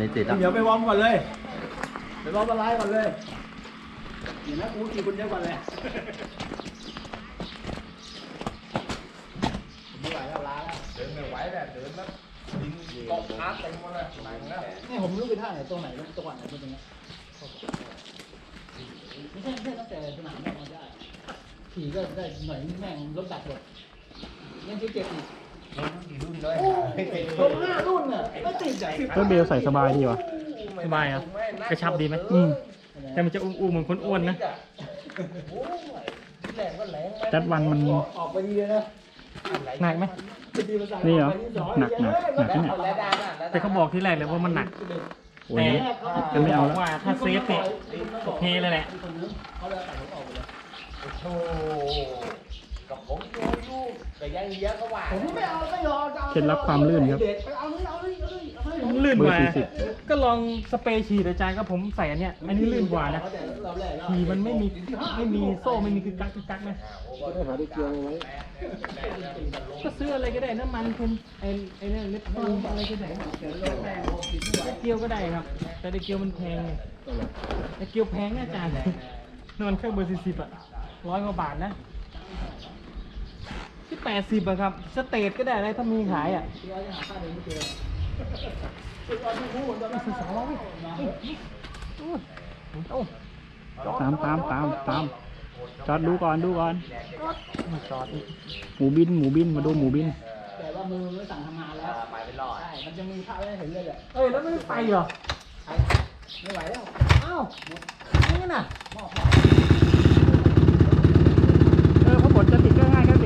นี่ติดแล้วเดี๋ยวไปวอร์มก่อนเลย ไปวอร์มละลายก่อนเลยเดี๋ยวนะกูกี่คนเยอะกว่าเลยไม่ไหวแล้วล้าแล้วเดินไม่ไหวแล้วเดินแล้วดินเกาะขาเต็มหมดเลยหนังแล้วนี่ผมรู้ไปท่าไหนตรงไหนตรงไหนตรงนี้ไม่ใช่ไม่ใช่ตั้งแต่สนามแม่งมาได้ขี่ก็ได้หน่อยแม่งรถดับหมดยังจะเจ็บอีกรถกี่รุ่นเลยโอ้รถห้ารุ่นน่ะไม่ติดใจรถเบลใส่สบายดีวะสบายอะกระชับดีไหมอืมแต่มันจะอุ้มๆเหมือนคนอ้วนนะโอ้ยแรงก็แรงจัดวันมันออกไปดีเลยนะหนักไหมนี่เหรอหนักหนักหนักเนี่ยแล้วด้านน่ะแล้วแต่เขาบอกที่แรกเลยว่ามันหนักโอ้ยนี้แต่ไม่เอาแล้วว่าถ้าเซฟเนี่ยโอเคเลยแหละเขาเลยตัดรถออกไปเลยโธ่กับผมโยยู แต่ยังเยอะก็ว่าผมไม่เอาไม่รอจะอาเคล็ดลับความลื่นครับ เด็กไปเอาเลยเอาเลยเอาเลยเอาเลยมันลื่นกว่าเบอร์สี่สิบ ก็ลองสเปรย์ฉีดอาจารย์ก็ผมใส่อันเนี้ยอันนี้ลื่นกว่านะเอาแต่รอบแรกแล้วฉีมันไม่มีไม่มีโซ่ไม่มีคือกักคือกักนะก็ซื้ออะไรก็ได้น้ำมันเป็นไอ้ไอ้เนี่ยเล็บต้นอะไรก็ได้ไอ้เกียวก็ได้ครับ แต่ไอ้เกียวมันแพงไงไอ้เกียวแพงนะอาจารย์นอนเครื่องเบอร์สี่สิบอะร้อยกว่าบาทนะ ที่แปดสิบอะครับ สเตทก็ได้อะไรถ้ามีขายอะสองร้อยโอ้โอ้ตามตามตามตามจอดดูก่อนดูก่อนมาจอดอีกหมูบินหมูบินมาดูหมูบินแต่ว่ามือมันไม่สั่งทำงานแล้วไปเป็นรอดใช่มันจะมีภาพให้เห็นเลยแหละเอ้ยแล้วไม่ไปเหรอไม่ไหวแล้วอ้าวนี่น่ะหม้อเออพอบทจะติดก็ง่ายครับ